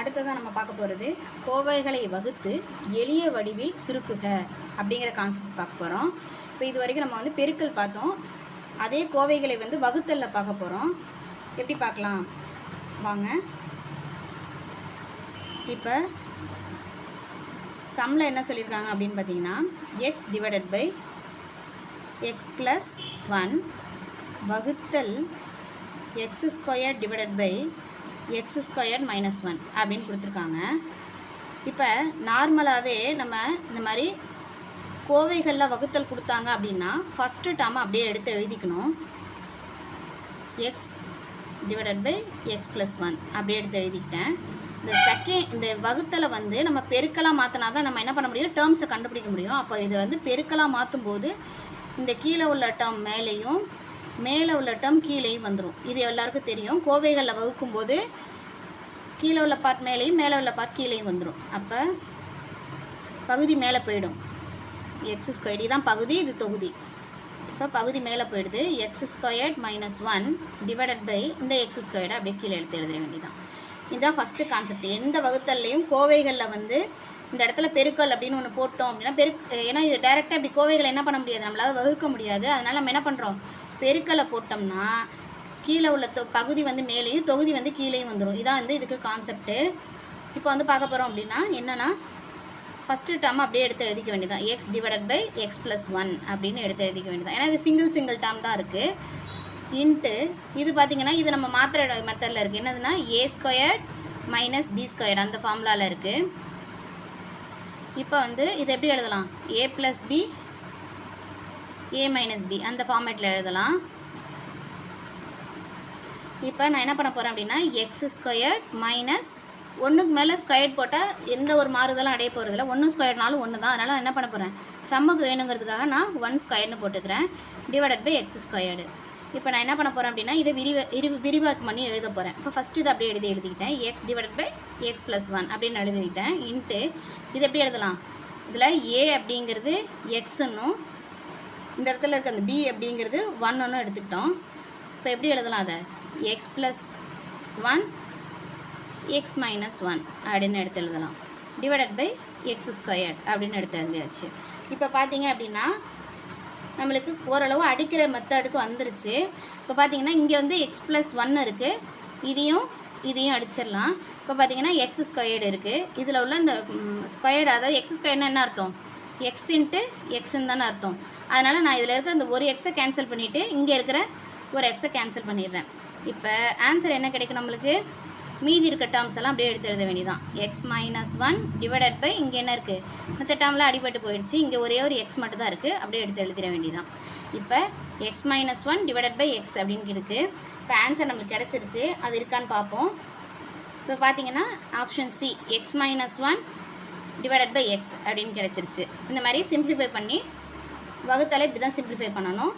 அடுத்ததாக நம்ம பார்க்க போகிறது கோவைகளை வகுத்து எளிய வடிவில் சுருக்குக அப்படிங்கிற கான்செப்ட் பார்க்க போகிறோம் இப்போ இது வரைக்கும் நம்ம வந்து பெருக்கல் பார்த்தோம். அதே கோவைகளை வந்து வகுத்தலில் பார்க்க போகிறோம் எப்படி பார்க்கலாம்? வாங்க. இப்போ சம்மில் என்ன சொல்லியிருக்காங்க அப்படின்னு பார்த்தீங்கன்னா X divided by X plus one வகுத்தல் X square divided by X square minus one அப்படின்னு கொடுத்துருக்காங்க. இப்போ நார்மலாகவே நம்ம இந்த மாதிரி கோவைகளில் வகுத்தல் கொடுத்தாங்க அப்படின்னா ஃபஸ்ட்டு டேர்ம் அப்படியே எடுத்து எழுதிக்கணும். X divided by X plus one அப்படியே எடுத்து எழுதிக்கிட்டேன். இந்த செகண்ட் இந்த வகுத்தலை வந்து நம்ம பெருக்கலாக மாற்றினா தான் நம்ம என்ன பண்ண முடியும்? டேர்ம்ஸை கண்டுபிடிக்க முடியும். அப்போ இது வந்து பெருக்கலாக மாற்றும் போது இந்த கீழே உள்ள டேர்ம் மேலேயும் மேலே உள்ள டேர்ம் கீழேயும் வந்துடும் இது எல்லாருக்கும் தெரியும். கோவைகளில் வகுக்கும் போது கீழே உள்ள பார்ட் மேலேயும் மேலே உள்ள பார்ட் கீழேயும் வந்துடும் அப்போ பகுதி மேலே போயிடும். எக்ஸ் ஸ்கொயர் இதுதான் பகுதி இது தொகுதி. இப்போ பகுதி மேலே போயிடுது. X squared minus one divided by இந்த எக்ஸ் ஸ்கொயர்டை அப்படியே கீழே எடுத்து எழுத வேண்டியதான் இதுதான் ஃபஸ்ட்டு கான்செப்ட் எந்த வகுத்தல்லையும் கோவைகளில் வந்து இந்த இடத்துல பெருக்கல் அப்படின்னு ஒன்று போட்டோம் அப்படின்னா பெரு ஏன்னா இது டேரெக்டாக இப்படி கோவைகளை என்ன பண்ண முடியாது? நம்மளால் வகுக்க முடியாது. அதனால் நம்ம என்ன பண்ணுறோம் பெருக்கலை போட்டோம்னா கீழே உள்ள தொ பகுதி வந்து மேலேயும் தொகுதி வந்து கீழேயும் வந்துடும் இதான் வந்து இதுக்கு கான்செப்ட்டு இப்போ வந்து பார்க்க போகிறோம் அப்படின்னா என்னென்னா ஃபஸ்ட்டு டேர்ம் அப்படியே எடுத்து எழுதிக்க வேண்டியதான் X divided by X plus one அப்படின்னு எடுத்து எழுதிக்க வேண்டியதான் ஏன்னா இது சிங்கிள் சிங்கிள் டேர்ம் தான் இருக்குது இன்ட்டு இது பார்த்தீங்கன்னா இது நம்ம மாத்திர மெத்தடில் இருக்குது என்னதுன்னா A squared minus B squared அந்த ஃபார்முலாவில் இருக்குது இப்போ வந்து இது எப்படி எழுதலாம்? A plus B A minus B அந்த ஃபார்மேட்டில் எழுதலாம். இப்போ நான் என்ன பண்ண போகிறேன் அப்படின்னா எக்ஸ் ஸ்கொயர்ட் மைனஸ் ஒன்றுக்கு மேலே ஸ்கொயர்ட் போட்டால் எந்த ஒரு மாறுதலும் அடைய போகிறதில்ல ஒன்று ஸ்கொயர்னாலும் ஒன்று தான். அதனால் நான் என்ன பண்ண போகிறேன் சம்முக்கு வேணுங்கிறதுக்காக நான் ஒன் ஸ்கொயர்னு போட்டுக்கிறேன். டிவைடட் பை எக்ஸ் ஸ்கொயர்டு இப்போ நான் என்ன பண்ண போகிறேன் அப்படின்னா இதை விரிவ இரு விரிவாக்கம் பண்ணி எழுத போகிறேன் இப்போ ஃபஸ்ட்டு இதை அப்படியே எழுதி எழுதிக்கிட்டேன். X divided by X plus one அப்படின்னு எழுதிக்கிட்டேன். இன்ட்டு இது எப்படி எழுதலாம்? இதில் ஏ அப்படிங்கிறது எக்ஸுன்னும் இந்த இடத்துல இருக்க அந்த பி அப்படிங்கிறது ஒன் ஒன்றும் எடுத்துக்கிட்டோம். இப்போ எப்படி எழுதலாம் அதை? X plus one X minus one அப்படின்னு எடுத்து எழுதலாம். டிவைடட் பை எக்ஸ் ஸ்கொயர் அப்படின்னு எடுத்து எழுதியாச்சு. இப்போ பார்த்தீங்க அப்படின்னா நம்மளுக்கு ஓரளவு அடிக்கிற மெத்தடுக்கு வந்துருச்சு. இப்போ பார்த்தீங்கன்னா இங்கே வந்து எக்ஸ் ப்ளஸ் ஒன் இருக்குது இதையும் இதையும் அடிச்சிடலாம். இப்போ பார்த்தீங்கன்னா எக்ஸ் ஸ்கொயர்டு இருக்குது இதில் உள்ள இந்த ஸ்கொயர்டு அதாவது எக்ஸ் ஸ்கொயர்னா என்ன அர்த்தம்? எக்ஸ் இன்ட்டு எக்ஸ்ன்னு தானே அர்த்தம். அதனால் நான் இதில் இருக்கிற இந்த ஒரு எக்ஸை கேன்சல் பண்ணிவிட்டு இங்கே இருக்கிற ஒரு எக்ஸை கேன்சல் பண்ணிடுறேன். இப்போ ஆன்சர் என்ன கிடைக்கும் நம்மளுக்கு? மீதி இருக்க டேர்ம்ஸ் எல்லாம் அப்படியே எடுத்து எழுத வேண்டியதான் X minus one divided by இங்கே என்ன இருக்குது மற்ற டேர்ம்லாம் அடிபட்டு போயிடுச்சு. இங்கே ஒரே ஒரு எக்ஸ் மட்டும் தான் இருக்குது அப்படியே எடுத்து எழுதிட வேண்டியதான் இப்போ X minus one divided by X அப்படின்னு இருக்குது இப்போ ஆன்சர் நம்மளுக்கு கிடச்சிருச்சு. அது இருக்கான்னு பார்ப்போம். இப்போ பார்த்தீங்கன்னா option C X minus one divided by X அப்படின்னு கிடச்சிருச்சு. இந்த மாதிரி சிம்ப்ளிஃபை பண்ணி வகுத்தலை இப்படி தான் சிம்ப்ளிஃபை பண்ணணும்.